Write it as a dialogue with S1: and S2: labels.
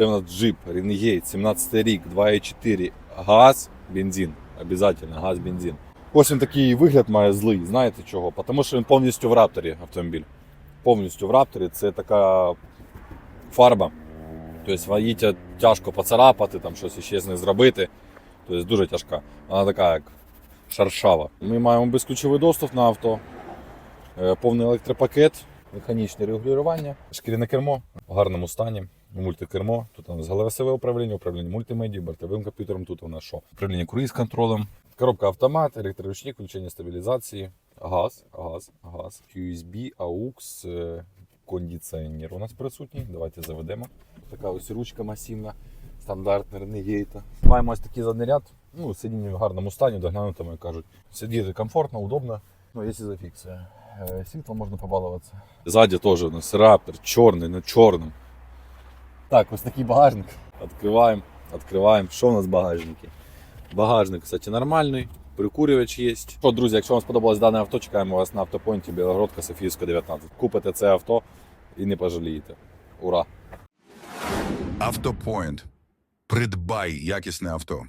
S1: Це у нас джип Renegade, 17 рік, 2.4, газ, бензин. Обязательно, газ, бензин. Ось він такий вигляд має злий. Знаєте чого? Тому що він повністю в рапторі автомобіль. Повністю в рапторі. Це така фарба. Тобто її тяжко поцарапати, там щось ще з нею зробити. Тобто дуже тяжка. Вона така як шаршава. Ми маємо безключовий доступ на авто, е, повний електропакет, механічне регулювання, шкіряне кермо в гарному стані, мультикермо. Тут у нас галасове управління, управління мультимедією, бортовим комп'ютером. Тут у нас що? Управління круїз-контролем, коробка автомат, електроручник, включення стабілізації, газ, газ, газ, USB, AUX, е, кондиціонер у нас присутній. Давайте заведемо. Така ось ручка масивна, стандартна Renegade. Маємо ось такий задній ряд. Ну, сидіння в гарному стані, доглянутому, кажуть. Сидіти комфортно, удобно. Ну, якщо зафіксує. Е, Світло можна побалуватися. Ззаді теж у нас раптор, чорний, на чорному. Так, ось такий багажник. Відкриваємо, відкриваємо. Що у нас в багажнику? Багажник, кстати, нормальний. Прикурювач є. Що, друзі, якщо вам сподобалось дане авто, чекаємо вас на автопойнті Білогородка Софіївська 19. Купите це авто і не пожалієте. Ура!
S2: Автопоінт. Придбай якісне авто.